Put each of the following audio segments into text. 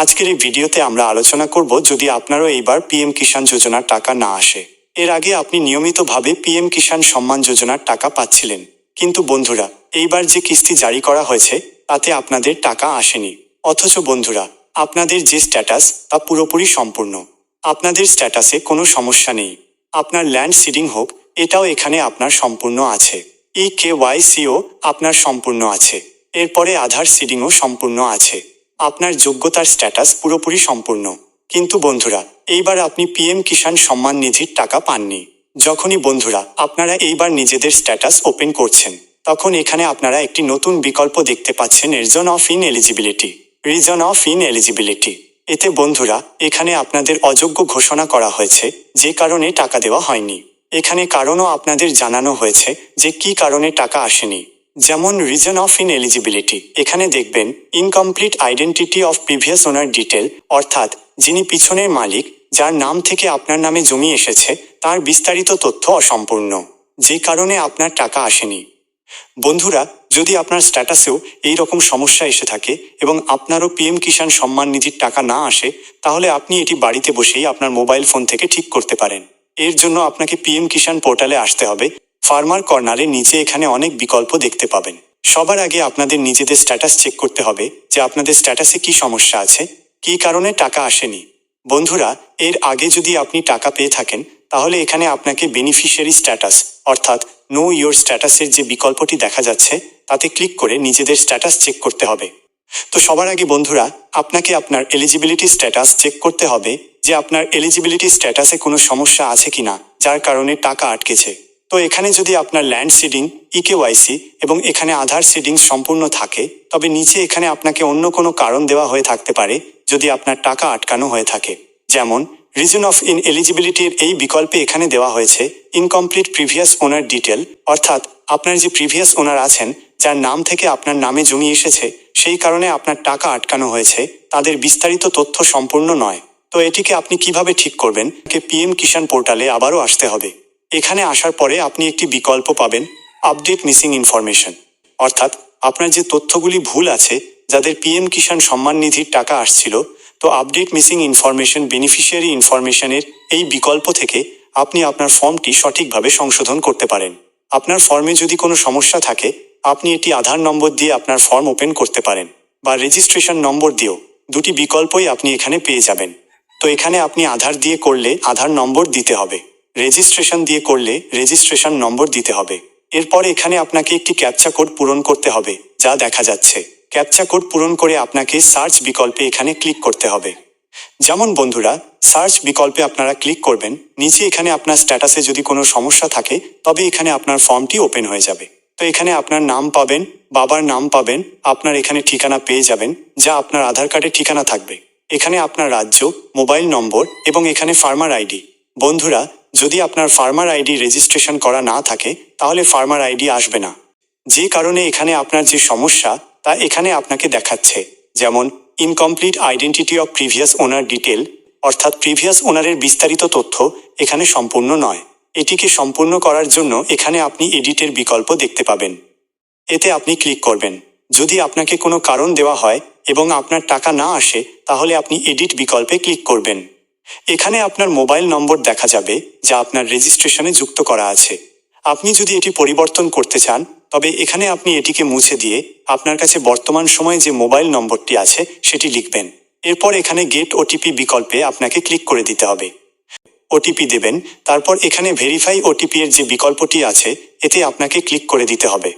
আজকের এই ভিডিওতে আমরা আলোচনা করব যদি আপনারও এইবার পিএম কিষাণ যোজনার টাকা না আসে। এর আগে আপনি নিয়মিতভাবে পিএম কিষাণ সম্মান যোজনার টাকা পাচ্ছিলেন। কিন্তু বন্ধুরা, এইবার যে কিস্তি জারি করা হয়েছে, তাতে আপনাদের টাকা আসেনি। অথচ বন্ধুরা, আপনাদের যে স্ট্যাটাস, তা পুরোপুরি সম্পূর্ণ। আপনাদের স্ট্যাটাসে কোনো সমস্যা নেই। আপনার ল্যান্ড সিডিং হোক, এটাও এখানে আপনার সম্পূর্ণ আছে। ই কে ওয়াই সিও আপনার সম্পূর্ণ আছে। এরপরে আধার সিডিংও সম্পূর্ণ আছে। আপনার যোগ্যতার স্ট্যাটাস পুরোপুরি সম্পূর্ণ। কিন্তু বন্ধুরা, এইবার আপনি পিএম কিষাণ সম্মান নিধির টাকা পাননি। যখনই বন্ধুরা, আপনারা এইবার নিজেদের স্ট্যাটাস ওপেন করছেন, তখন এখানে আপনারা একটি নতুন বিকল্প দেখতে পাচ্ছেন reason of ineligibility reason of ineligibility এতে বন্ধুরা, এখানে আপনাদের অযোগ্য ঘোষণা করা হয়েছে, যে কারণে টাকা দেওয়া হয়নি। এখানে কারণও আপনাদের জানানো হয়েছে, যে কি কারণে টাকা আসেনি। যেমন রিজন অফ ইন এলিজিবিলিটি এখানে দেখবেন incomplete identity of previous owner detail অর্থাৎ যিনি পিছনের মালিক, যার নাম থেকে আপনার নামে জমি এসেছে, তার বিস্তারিত তথ্য অসম্পূর্ণ, যে কারণে আপনার টাকা আসেনি। বন্ধুরা, যদি আপনার স্ট্যাটাসেও এই রকম সমস্যা এসে থাকে এবং আপনারও পিএম কিষাণ সম্মান নিধির টাকা না আসে, তাহলে আপনি এটি বাড়িতে বসেই আপনার মোবাইল ফোন থেকে ঠিক করতে পারেন। এর জন্য আপনাকে পিএম কিষাণ পোর্টালে আসতে হবে। ফার্মার কর্নারে নিচে এখানে অনেক বিকল্প দেখতে পাবেন। সবার আগে আপনাদের নিজেদের স্ট্যাটাস চেক করতে হবে যে আপনাদের স্ট্যাটাসে কি সমস্যা আছে, কী কারণে টাকা আসেনি। বন্ধুরা, এর আগে যদি আপনি টাকা পেয়ে থাকেন, তাহলে এখানে আপনাকে বেনিফিশিয়ারি স্ট্যাটাস অর্থাৎ নো ইয়োর স্ট্যাটাসের যে বিকল্পটি দেখা যাচ্ছে, তাতে ক্লিক করে নিজেদের স্ট্যাটাস চেক করতে হবে। তো সবার আগে বন্ধুরা, আপনাকে আপনার এলিজিবিলিটি স্ট্যাটাস চেক করতে হবে যে আপনার এলিজিবিলিটি স্ট্যাটাসে কোনো সমস্যা আছে কিনা, যার কারণে টাকা আটকেছে। তো এখানে যদি আপনার ল্যান্ড সিডিং ইকেওয়াইসি এবং এখানে আধার সিডিং সম্পূর্ণ থাকে, তবে নিচে এখানে আপনাকে অন্য কোনো কারণ দেওয়া হয়ে থাকতে পারে যদি আপনার টাকা আটকানো হয়ে থাকে। যেমন, রিজন অফ ইন এলিজিবিলিটির এই বিকল্পে এখানে দেওয়া হয়েছে ইনকমপ্লিট প্রিভিয়াস ওনার ডিটেল, অর্থাৎ আপনার যে প্রিভিয়াস ওনার আছেন, যার নাম থেকে আপনার নামে জমি এসেছে, সেই কারণে আপনার টাকা আটকানো হয়েছে, তাদের বিস্তারিত তথ্য সম্পূর্ণ নয়। তো এটিকে আপনি কীভাবে ঠিক করবেন? পিএম কিষাণ পোর্টালে আবারও আসতে হবে। এখানে আসার পরে আপনি একটি বিকল্প পাবেন আপডেট মিসিং ইনফরমেশন অর্থাৎ আপনার যে তথ্যগুলি ভুল আছে, যাদের পিএম কিষাণ সম্মান নিধির টাকা আসছিল, তো আপডেট মিসিং ইনফরমেশন বেনিফিশিয়ারি ইনফরমেশনের এই বিকল্প থেকে আপনি আপনার ফর্মটি সঠিকভাবে সংশোধন করতে পারেন। আপনার ফর্মে যদি কোনো সমস্যা থাকে, আপনি এটি আধার নম্বর দিয়ে আপনার ফর্ম ওপেন করতে পারেন, বা রেজিস্ট্রেশন নম্বর দিয়েও। দুটি বিকল্পই আপনি এখানে পেয়ে যাবেন। তো এখানে আপনি আধার দিয়ে করলে আধার নম্বর দিতে হবে। রেজিস্ট্রেশন দিয়ে করলে রেজিস্ট্রেশন নম্বর দিতে হবে। এরপর এখানে আপনাকে একটি ক্যাপচা কোড পূরণ করতে হবে, যা দেখা যাচ্ছে। ক্যাপচা কোড পূরণ করে আপনাকে সার্চ বিকল্পে এখানে ক্লিক করতে হবে। যেমন বন্ধুরা সার্চ বিকল্পে আপনারা ক্লিক করবেন, নিচে এখানে আপনার স্ট্যাটাসে যদি কোনো সমস্যা থাকে, তবে এখানে আপনার ফর্মটি ওপেন হয়ে যাবে। তো এখানে আপনার নাম পাবেন, বাবার নাম পাবেন, আপনার এখানে ঠিকানা পেয়ে যাবেন, যা আপনার আধার কার্ডের ঠিকানা থাকবে। এখানে আপনার রাজ্য মোবাইল নম্বর এবং এখানে ফার্মার আইডি বন্ধুরা যদি আপনার ফার্মার আইডি রেজিস্ট্রেশন করা না থাকে, তাহলে ফার্মার আইডি আসবে না। যে কারণে এখানে আপনার যে সমস্যা, তা এখানে আপনাকে দেখাচ্ছে। যেমন incomplete identity of previous owner detail অর্থাৎ প্রিভিয়াস ওনারের বিস্তারিত তথ্য এখানে সম্পূর্ণ নয়। এটিকে সম্পূর্ণ করার জন্য এখানে আপনি এডিটের বিকল্প দেখতে পাবেন। এতে আপনি ক্লিক করবেন। যদি আপনাকে কোনো কারণ দেওয়া হয় এবং আপনার টাকা না আসে, তাহলে আপনি এডিট বিকল্পে ক্লিক করবেন। এখানে আপনার মোবাইল নম্বর দেখা যাবে, যা আপনার রেজিস্ট্রেশনে যুক্ত করা আছে। আপনি যদি এটি পরিবর্তন করতে চান, তবে এখানে আপনি এটিকে মুছে দিয়ে আপনার কাছে বর্তমান সময়ে যে মোবাইল নম্বরটি আছে, সেটি লিখবেন। এরপর এখানে গেট ওটিপি বিকল্পে আপনাকে ক্লিক করে দিতে হবে। ওটিপি দেবেন, তারপর এখানে ভেরিফাই ওটিপি এর যে বিকল্পটি আছে, এতে আপনাকে ক্লিক করে দিতে হবে।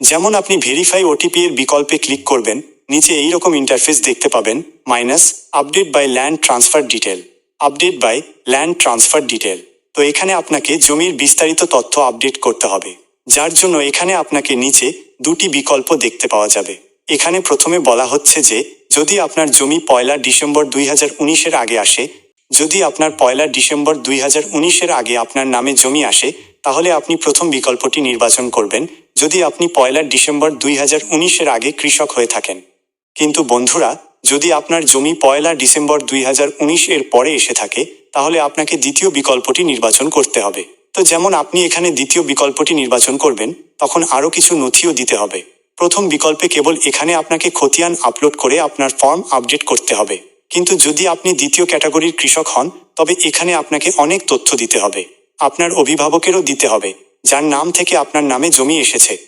যেমন আপনি ভেরিফাই ওটিপি এর বিকল্পে ক্লিক করবেন, নিচে এই রকম ইন্টারফেস দেখতে পাবেন, minus update by land transfer detail. Update by land transfer detail তো এখানে আপনাকে জমির বিস্তারিত তথ্য আপডেট করতে হবে, যার জন্য এখানে আপনাকে নিচে দুটি বিকল্প দেখতে পাওয়া যাবে। এখানে প্রথমে বলা হচ্ছে যে, যদি আপনার জমি পয়লা ডিসেম্বর দুই হাজার উনিশের আগে আসে, যদি আপনার পয়লা ডিসেম্বর দুই হাজার উনিশের আগে আপনার নামে জমি আসে, তাহলে আপনি প্রথম বিকল্পটি নির্বাচন করবেন, যদি আপনি পয়লা ডিসেম্বর দুই হাজার উনিশের আগে কৃষক হয়ে থাকেন। কিন্তু বন্ধুরা যদি আপনার জমি পয়লা ডিসেম্বর দুই হাজার উনিশ এর পরে এসে থাকে, তাহলে আপনাকে দ্বিতীয় বিকল্পটি নির্বাচন করতে হবে। তো যেমন আপনি এখানে দ্বিতীয় বিকল্পটি নির্বাচন করবেন, তখন আরও কিছু নথিও দিতে হবে। প্রথম বিকল্পে কেবল এখানে আপনাকে খতিয়ান আপলোড করে আপনার ফর্ম আপডেট করতে হবে। কিন্তু যদি আপনি দ্বিতীয় ক্যাটাগরির কৃষক হন, তবে এখানে আপনাকে অনেক তথ্য দিতে হবে। আপনার অভিভাবকেরও দিতে হবে, যার নাম থেকে আপনার নামে জমি এসেছে।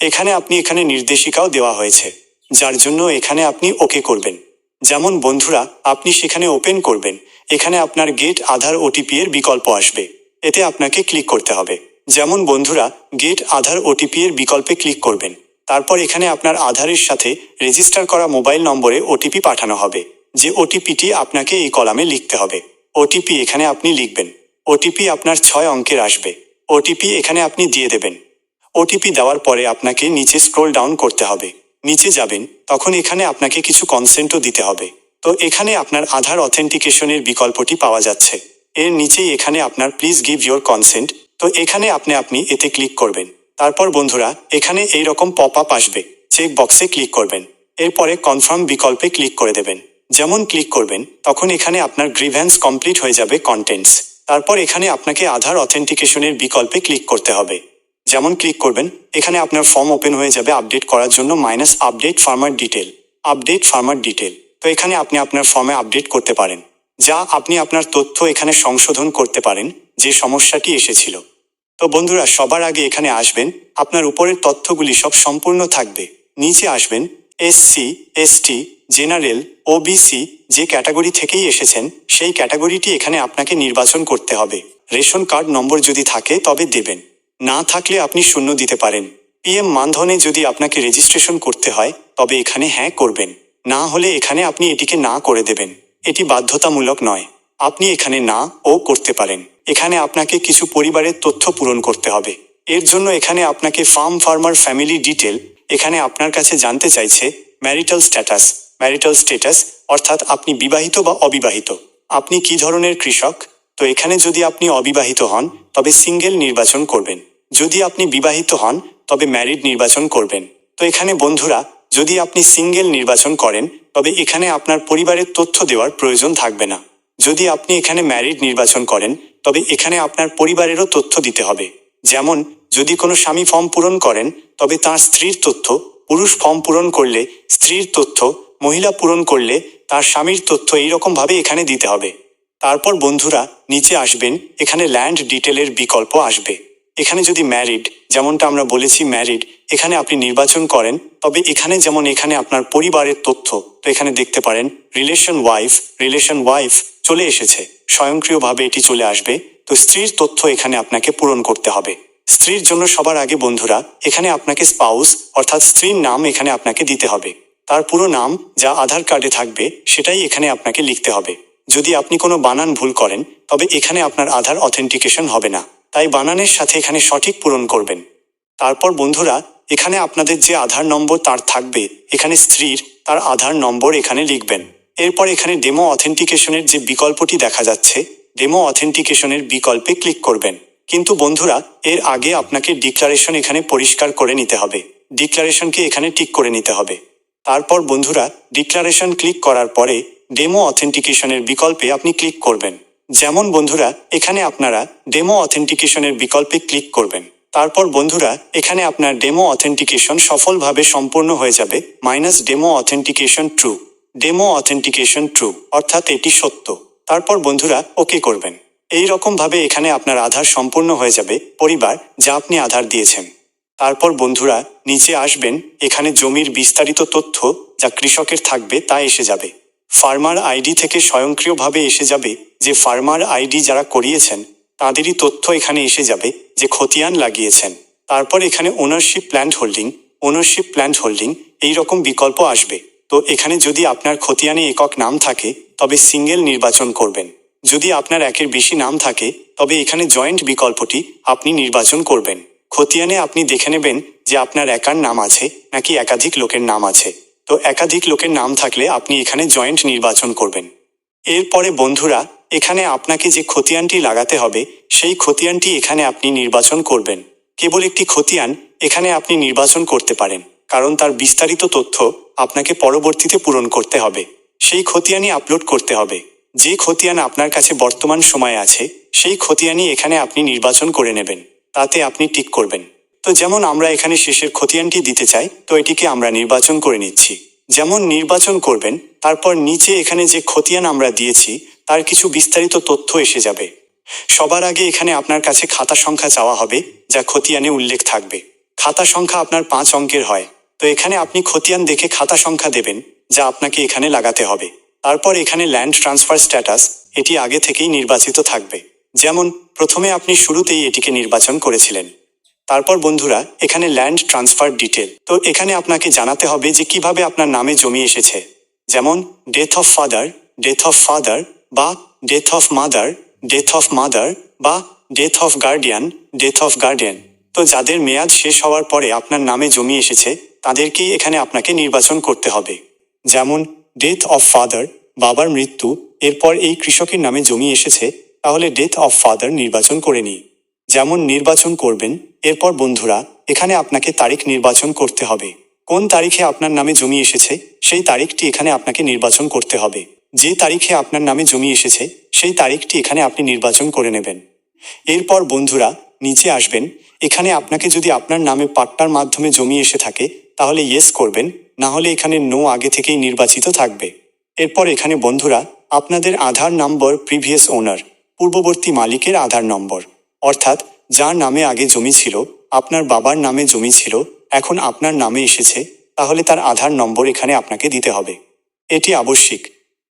এখানে আপনি এখানে নির্দেশিকাও দেওয়া হয়েছে। যার জন্য এখানে আপনি ওকে করবেন। যেমন বন্ধুরা, আপনি সেখানে ওপেন করবেন। এখানে আপনার গেট আধার ওটিপি এর বিকল্প আসবে। এতে আপনাকে ক্লিক করতে হবে। যেমন বন্ধুরা, গেট আধার ওটিপি এর বিকল্পে ক্লিক করবেন। তারপর এখানে আপনার আধারের সাথে রেজিস্টার করা মোবাইল নম্বরে ওটিপি পাঠানো হবে। যে ওটিপিটি আপনাকে এই কলামে লিখতে হবে। ওটিপি এখানে আপনি লিখবেন। ওটিপি আপনার ছয় অঙ্কের আসবে। ওটিপি এখানে আপনি দিয়ে দেবেন। ওটিপি দেওয়ার পরে আপনাকে নিচে স্ক্রোল ডাউন করতে হবে। নিচে যাবেন, তখন এখানে আপনাকে কিছু কনসেন্টও দিতে হবে। তো এখানে আপনার আধার অথেন্টিকেশনের বিকল্পটি পাওয়া যাচ্ছে। এর নিচেই এখানে আপনার প্লিজ গিভ ইয়োর কনসেন্ট তো এখানে আপনি আপনি এতে ক্লিক করবেন। তারপর বন্ধুরা, এখানে এই রকম পপ আপ আসবে। চেক বক্সে ক্লিক করবেন। এরপরে কনফার্ম বিকল্পে ক্লিক করে দেবেন। যেমন ক্লিক করবেন, তখন এখানে আপনার গ্রিভ্যান্স কমপ্লিট হয়ে যাবে কন্টেন্টস তারপর এখানে আপনাকে আধার অথেন্টিকেশনের বিকল্পে ক্লিক করতে হবে। যেমন ক্লিক করবেন, এখানে আপনার ফর্ম ওপেন হয়ে যাবে আপডেট করার জন্য minus update farmer detail update farmer detail তো এখানে আপনি আপনার ফর্মে আপডেট করতে পারেন। যা আপনি আপনার তথ্য এখানে সংশোধন করতে পারেন, যে সমস্যাটি এসেছিল। তো বন্ধুরা, সবার আগে এখানে আসবেন, আপনার উপরের তথ্যগুলি সব সম্পূর্ণ থাকবে। নিচে আসবেন এসসি এসটি জেনারেল ওবিসি যে ক্যাটাগরি থেকেই এসেছেন, সেই ক্যাটাগরিটি এখানে আপনাকে নির্বাচন করতে হবে। রেশন কার্ড নম্বর যদি থাকে, তবে দেবেন। না থাকলে আপনি শূন্য দিতে পারেন। পিএম মানধনে যদি আপনাকে রেজিস্ট্রেশন করতে হয়, তবে এখানে হ্যাঁ করবেন। না হলে এখানে আপনি এটিকে না করে দেবেন। এটি বাধ্যতামূলক নয়। আপনি এখানে না ও করতে পারেন। এখানে আপনাকে কিছু পরিবারের তথ্য পূরণ করতে হবে। এর জন্য এখানে আপনাকে ফার্ম ফার্মার ফ্যামিলি ডিটেল, এখানে আপনার কাছে জানতে চাইছে ম্যারিটাল স্ট্যাটাস ম্যারিটাল স্ট্যাটাস অর্থাৎ আপনি বিবাহিত বা অবিবাহিত। আপনি কি ধরনের কৃষক? তো এখানে যদি আপনি অবিবাহিত হন, তবে সিঙ্গেল নির্বাচন করবেন। যদি আপনি বিবাহিত হন, তবে ম্যারিড নির্বাচন করবেন। তো এখানে বন্ধুরা, যদি আপনি সিঙ্গেল নির্বাচন করেন, তবে এখানে আপনার পরিবারের তথ্য দেওয়ার প্রয়োজন থাকবে না। যদি আপনি এখানে ম্যারিড নির্বাচন করেন, তবে এখানে আপনার পরিবারেরও তথ্য দিতে হবে। যেমন, যদি কোনো স্বামী ফর্ম পূরণ করেন, তবে তার স্ত্রীর তথ্য, পুরুষ ফর্ম পূরণ করলে স্ত্রীর তথ্য, মহিলা পূরণ করলে তার স্বামীর তথ্য এইরকম ভাবে এখানে দিতে হবে। তারপর বন্ধুরা, নিচে আসবেন, এখানে ল্যান্ড ডিটেলের বিকল্প আসবে। এখানে যদি ম্যারিড যেমনটা আমরা বলেছি ম্যারিড এখানে আপনি নির্বাচন করেন, তবে এখানে যেমন এখানে আপনার পরিবারের তথ্য, তো এখানে দেখতে পারেন রিলেশন ওয়াইফ রিলেশন ওয়াইফ চলে এসেছে, স্বয়ংক্রিয়ভাবে এটি চলে আসবে, তো স্ত্রীর তথ্য এখানে আপনাকে পূরণ করতে হবে। স্ত্রীর জন্য সবার আগে বন্ধুরা, এখানে আপনাকে স্পাউস অর্থাৎ স্ত্রীর নাম এখানে আপনাকে দিতে হবে। তার পুরো নাম, যা আধার কার্ডে থাকবে, সেটাই এখানে আপনাকে লিখতে হবে। যদি আপনি কোনো বানান ভুল করেন, তবে এখানে আপনার আধার অথেন্টিকেশন হবে না। তাই বানানের সাথে এখানে সঠিক পূরণ করবেন। তারপর বন্ধুরা, এখানে আপনাদের যে আধার নম্বর তার থাকবে, এখানে স্ত্রীর তার আধার নম্বর এখানে লিখবেন। এরপর এখানে ডেমো অথেন্টিকেশনের যে বিকল্পটি দেখা যাচ্ছে, ডেমো অথেন্টিকেশনের বিকল্পে ক্লিক করবেন। কিন্তু বন্ধুরা, এর আগে আপনাকে ডিক্লারেশন এখানে পরিষ্কার করে নিতে হবে। ডিক্লারেশনকে এখানে টিক করে নিতে হবে। তারপর বন্ধুরা, ডিক্লারেশন ক্লিক করার পরে ডেমো অথেন্টিকেশনের বিকল্পে আপনি ক্লিক করবেন। যেমন বন্ধুরা, এখানে আপনারা ডেমো অথেন্টিকেশনের বিকল্পে ক্লিক করবেন। তারপর বন্ধুরা, এখানে আপনার ডেমো অথেন্টিকেশন সফলভাবে সম্পূর্ণ হয়ে যাবে minus demo authentication true demo authentication true অর্থাৎ এটি সত্য। তারপর বন্ধুরা ওকে করবেন। এই রকম ভাবে এখানে আপনার আধার সম্পূর্ণ হয়ে যাবে, পরিবার, যা আপনি আধার দিয়েছেন। তারপর বন্ধুরা, নিচে আসবেন, এখানে জমির বিস্তারিত তথ্য, যা কৃষকের থাকবে, তা এসে যাবে। ফার্মার আইডি থেকে স্বয়ংক্রিয়ভাবে এসে যাবে যে ফার্মার আইডি যারা করিয়েছেন, তাদেরই তথ্য এখানে এসে যাবে যে খতিয়ান লাগিয়েছেন। তারপর এখানে ownership plant holding ownership plant holding এই রকম বিকল্প আসবে। তো এখানে যদি আপনার খতিয়ানে একক নাম থাকে, তবে সিঙ্গেল নির্বাচন করবেন। যদি আপনার একের বেশি নাম থাকে, তবে এখানে জয়েন্ট বিকল্পটি আপনি নির্বাচন করবেন। খতিয়ানে আপনি দেখে নেবেন যে আপনার একার নাম আছে নাকি একাধিক লোকের নাম আছে। তো একাধিক লোকের নাম থাকলে আপনি এখানে জয়েন্ট নির্বাচন করবেন। এরপরে বন্ধুরা, এখানে আপনাকে যে খতিয়ানটি লাগাতে হবে, সেই খতিয়ানটি এখানে আপনি নির্বাচন করবেন। কেবল একটি খতিয়ান এখানে আপনি নির্বাচন করতে পারেন, কারণ তার বিস্তারিত তথ্য আপনাকে পরবর্তীতে পূরণ করতে হবে। সেই খতিয়ানই আপলোড করতে হবে। যে খতিয়ান আপনার কাছে বর্তমান সময়ে আছে, সেই খতিয়ানই এখানে আপনি নির্বাচন করে নেবেন। তাতে আপনি টিক করবেন। তো যেমন আমরা এখানে শেষের খতিয়ানটি দিতে চাই, তো এটিকে আমরা নির্বাচন করে নিচ্ছি। যেমন নির্বাচন করবেন, তারপর নিচে এখানে যে খতিয়ান আমরা দিয়েছি, তার কিছু বিস্তারিত তথ্য এসে যাবে। সবার আগে এখানে আপনার কাছে খাতা সংখ্যা চাওয়া হবে, যা খতিয়ানে উল্লেখ থাকবে। খাতা সংখ্যা আপনার পাঁচ অঙ্কের হয়। তো এখানে আপনি খতিয়ান দেখে খাতা সংখ্যা দেবেন, যা আপনাকে এখানে লাগাতে হবে। তারপর এখানে ল্যান্ড ট্রান্সফার স্ট্যাটাস এটি আগে থেকেই নির্বাচিত থাকবে। যেমন, প্রথমে আপনি শুরুতেই এটিকে নির্বাচন করেছিলেন। তারপর বন্ধুরা, এখানে ল্যান্ড ট্রান্সফার ডিটেল তো এখানে আপনাকে জানাতে হবে যে কীভাবে আপনার নামে জমি এসেছে। যেমন death of father death of father বা death of mother death of mother বা death of guardian death of guardian তো যাদের মেয়াদ শেষ হওয়ার পরে আপনার নামে জমি এসেছে, তাদেরকেই এখানে আপনাকে নির্বাচন করতে হবে। যেমন ডেথ অফ ফাদার বাবার মৃত্যু, এরপর এই কৃষকের নামে জমি এসেছে, তাহলে ডেথ অফ ফাদার নির্বাচন করে নিই। যেমন নির্বাচন করবেন, এরপর বন্ধুরা, এখানে আপনাকে তারিখ নির্বাচন করতে হবে। কোন তারিখে আপনার নামে জমি এসেছে, সেই তারিখটি এখানে আপনাকে নির্বাচন করতে হবে। যে তারিখে আপনার নামে জমি এসেছে, সেই তারিখটি এখানে আপনি নির্বাচন করে নেবেন। এরপর বন্ধুরা, নিচে আসবেন। এখানে আপনাকে যদি আপনার নামে পাট্টার মাধ্যমে জমি এসে থাকে, তাহলে ইয়েস করবেন, না হলে এখানে নো আগে থেকেই নির্বাচিত থাকবে। এরপর এখানে বন্ধুরা, আপনাদের আধার নম্বর প্রিভিয়াস ওনার পূর্ববর্তী মালিকের আধার নম্বর। অর্থাৎ যার নামে আগে জমি ছিল, আপনার বাবার নামে জমি ছিল, এখন আপনার নামে এসেছে, তাহলে তার আধার নম্বর এখানে আপনাকে দিতে হবে। এটি আবশ্যিক।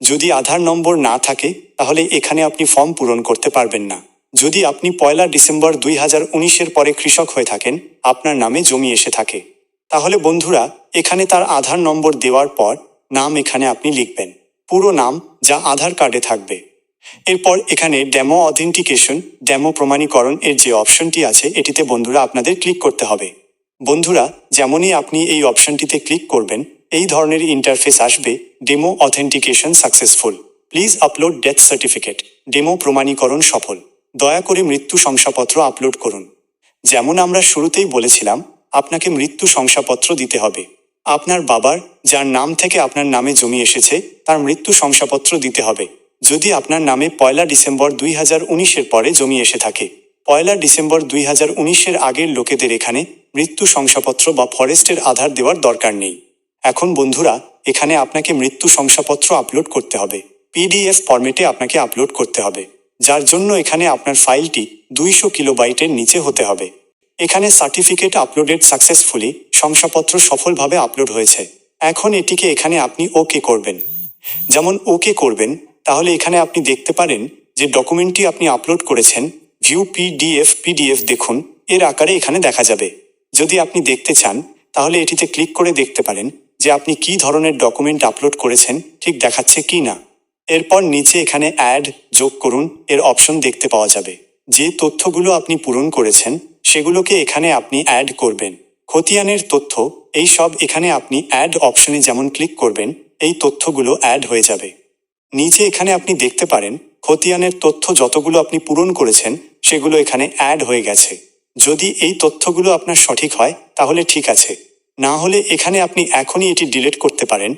যদি আধার নম্বর না থাকে, তাহলে এখানে আপনি ফর্ম পূরণ করতে পারবেন না। যদি আপনি পয়লা ডিসেম্বর দুই হাজার উনিশের পরে কৃষক হয়ে থাকেন, আপনার নামে জমি এসে থাকে। তাহলে বন্ধুরা, এখানে তার আধার নম্বর দেওয়ার পর নাম এখানে আপনি লিখবেন। পুরো নাম যা আধার কার্ডে থাকবে। এরপর এখানে ডেমো অথেন্টিকেশন ডেমো প্রমাণীকরণ এর যে অপশনটি আছে, এটিতে বন্ধুরা আপনাদের ক্লিক করতে হবে। বন্ধুরা, যেমনই আপনি এই অপশনটিতে ক্লিক করবেন, এই ধরনের ইন্টারফেস আসবে demo authentication successful please upload death certificate demo প্রমাণীকরণ সফল। দয়া করে মৃত্যু শংসাপত্র আপলোড করুন। যেমন আমরা শুরুতেই বলেছিলাম, আপনাকে মৃত্যু শংসাপত্র দিতে হবে। আপনার বাবার, যার নাম থেকে আপনার নামে জমি এসেছে, তার মৃত্যু শংসাপত্র দিতে হবে। যদি আপনার নামে পয়লা ডিসেম্বর দুই হাজার উনিশের পরে জমি এসে থাকে। পয়লা ডিসেম্বর দুই হাজার উনিশের আগের লোকেদের এখানে মৃত্যু শংসাপত্র বা ফরেস্টের আধার দেওয়ার দরকার নেই। এখন বন্ধুরা, এখানে আপনাকে মৃত্যু শংসাপত্র আপলোড করতে হবে। পিডিএফ ফরম্যাটে আপনাকে আপলোড করতে হবে। যার জন্য এখানে আপনার ফাইলটি দুইশো কিলোবাইটের নিচে হতে হবে। এখানে সার্টিফিকেট আপলোডেড সাকসেসফুলি, শংসাপত্র সফলভাবে আপলোড হয়েছে। এখন এটিকে এখানে আপনি ওকে করবেন। যেমন ওকে করবেন তাহলে এখানে আপনি দেখতে পারেন যে ডকুমেন্টটি আপনি আপলোড করেছেন ভিউ পিডিএফ পিডিএফ দেখুন, এর আকারে এখানে দেখা যাবে। যদি আপনি দেখতে চান, তাহলে এটিতে ক্লিক করে দেখতে পারেন যে আপনি কি ধরনের ডকুমেন্ট আপলোড করেছেন, ঠিক দেখাচ্ছে কি না। এরপর নিচে এখানে অ্যাড যোগ করুন, এর অপশন দেখতে পাওয়া যাবে। যে তথ্যগুলো আপনি পূরণ করেছেন, সেগুলোকে এখানে আপনি অ্যাড করবেন। খতিয়ানের তথ্য, এই সব এখানে আপনি অ্যাড অপশনে যেমন ক্লিক করবেন, এই তথ্যগুলো অ্যাড হয়ে যাবে। নিচে এখানে আপনি দেখতে পারেন, খতিয়ানের তথ্য যতগুলো আপনি পূরণ করেছেন, সেগুলো এখানে অ্যাড হয়ে গেছে। যদি এই তথ্যগুলো আপনার সঠিক হয়, তাহলে ঠিক আছে। না হলে এখানে আপনি এখনই এটি ডিলিট করতে পারেন।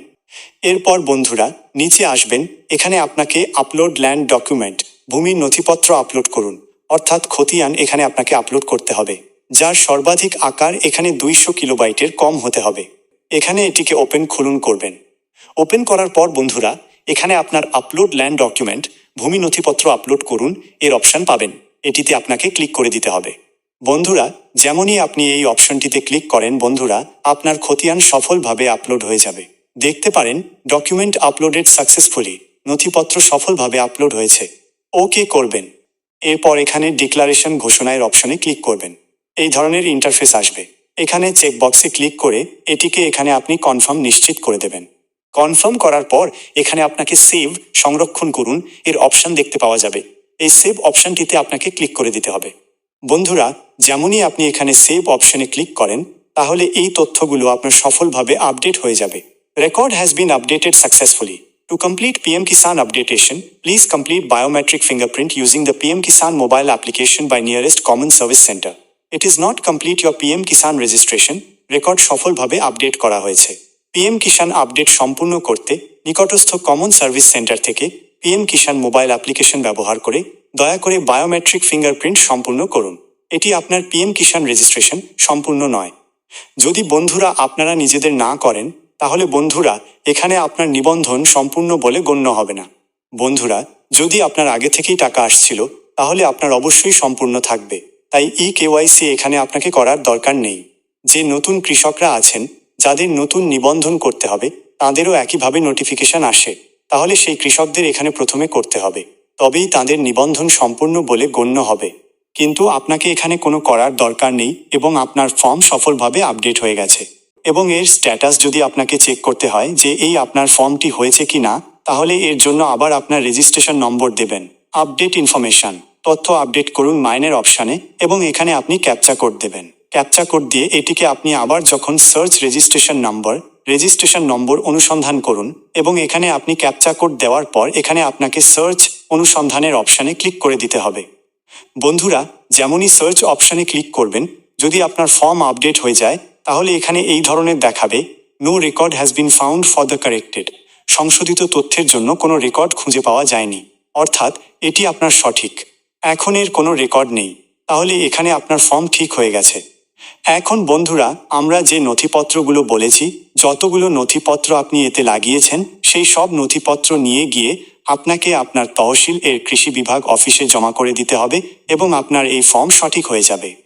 এরপর বন্ধুরা, নিচে আসবেন, এখানে আপনাকে আপলোড ল্যান্ড ডকুমেন্ট ভূমির নথিপত্র আপলোড করুন। অর্থাৎ খতিয়ান এখানে আপনাকে আপলোড করতে হবে, যার সর্বাধিক আকার এখানে দুইশো কিলোবাইটের কম হতে হবে। এখানে এটিকে ওপেন খুলুন করবেন। ওপেন করার পর বন্ধুরা এখানে আপনার আপলোড ল্যান্ড ডকুমেন্ট ভূমি নথিপত্র আপলোড করুন, এর অপশন পাবেন। এটিতে আপনাকে ক্লিক করে দিতে হবে। বন্ধুরা, যেমনই আপনি এই অপশনটিতে ক্লিক করেন, বন্ধুরা, আপনার খতিয়ান সফলভাবে আপলোড হয়ে যাবে। দেখতে পারেন ডকুমেন্ট আপলোডেড সাকসেসফুলি নথিপত্র সফলভাবে আপলোড হয়েছে। ওকে করবেন। এরপর এখানে ডিক্লারেশন ঘোষণার অপশনে ক্লিক করবেন। এই ধরনের ইন্টারফেস আসবে। এখানে চেকবক্সে ক্লিক করে এটিকে এখানে আপনি কনফার্ম নিশ্চিত করে দেবেন। কনফার্ম করার পর এখানে আপনাকে সেভ সংরক্ষণ করুন, এর অপশন দেখতে পাওয়া যাবে। এই সেভ অপশনটিতে আপনাকে ক্লিক করে দিতে হবে। বন্ধুরা, যেমনই আপনি এখানে সেভ অপশনে ক্লিক করেন, তাহলে এই তথ্যগুলো আপনার সফলভাবে আপডেট হয়ে যাবে। Record has been updated successfully. To complete PM Kisan updation, please complete biometric fingerprint using the PM Kisan mobile application by nearest common service centre. It is not complete your PM Kisan registration. Record সফলভাবে update করা হয়েছে। PM Kisan update সম্পূর্ণ করতে নিকটস্থ common service centre থেকে PM Kisan mobile application ব্যবহার করে দয়া করে বায়োমেট্রিক ফিঙ্গারপ্রিন্ট সম্পূর্ণ করুন। এটি আপনার পিএম কিষান রেজিস্ট্রেশন সম্পূর্ণ নয়। যদি বন্ধুরা আপনারা নিজেদের না করেন, তাহলে বন্ধুরা এখানে আপনার নিবন্ধন সম্পূর্ণ বলে গণ্য হবে না। বন্ধুরা, যদি আপনার আগে থেকেই টাকা আসছিল, তাহলে আপনার অবশ্যই সম্পূর্ণ থাকবে। তাই ই কেওয়াইসি এখানে আপনাকে করার দরকার নেই। যে নতুন কৃষকরা আছেন যাদের নতুন নিবন্ধন করতে হবে, তাঁদেরও একইভাবে নোটিফিকেশন আসে। তাহলে সেই কৃষকদের এখানে প্রথমে করতে হবে। তবেই তাদের নিবন্ধন সম্পূর্ণ বলে গণ্য হবে। কিন্তু আপনাকে এখানে কোনো করার দরকার নেই এবং আপনার ফর্ম সফলভাবে আপডেট হয়ে গেছে। এবং এর স্ট্যাটাস যদি আপনাকে চেক করতে হয় যে এই আপনার ফর্মটি হয়েছে কি না তাহলে এর জন্য আবার আপনার রেজিস্ট্রেশন নম্বর দেবেন। আপডেট ইনফরমেশন তথ্য আপডেট করুন মাইনের অপশানে এবং এখানে আপনি ক্যাপচা কোড দেবেন। ক্যাপচা কোড দিয়ে এটিকে আপনি আবার যখন search registration number registration number অনুসন্ধান করুন এবং এখানে আপনি ক্যাপচা কোড দেওয়ার পর এখানে আপনাকে সার্চ অনুসন্ধানের অপশানে ক্লিক করে দিতে হবে। বন্ধুরা, যেমনই সার্চ অপশানে ক্লিক করবেন, যদি আপনার ফর্ম আপডেট হয়ে যায়, তাহলে এখানে এই ধরনের দেখাবে no record has been found for the corrected সংশোধিত তথ্যের জন্য কোনো রেকর্ড খুঁজে পাওয়া যায়নি। অর্থাৎ, এটি আপনার সঠিক। এখন এর কোনো রেকর্ড নেই। তাহলে এখানে আপনার ফর্ম ঠিক হয়ে গেছে। এখন বন্ধুরা, আমরা যে নথিপত্রগুলো বলেছি, যতগুলো নথিপত্র আপনি এতে লাগিয়েছেন, সেই সব নথিপত্র নিয়ে গিয়ে আপনাকে আপনার তহসিল এর কৃষি বিভাগ অফিসে জমা করে দিতে হবে এবং আপনার এই ফর্ম সঠিক হয়ে যাবে।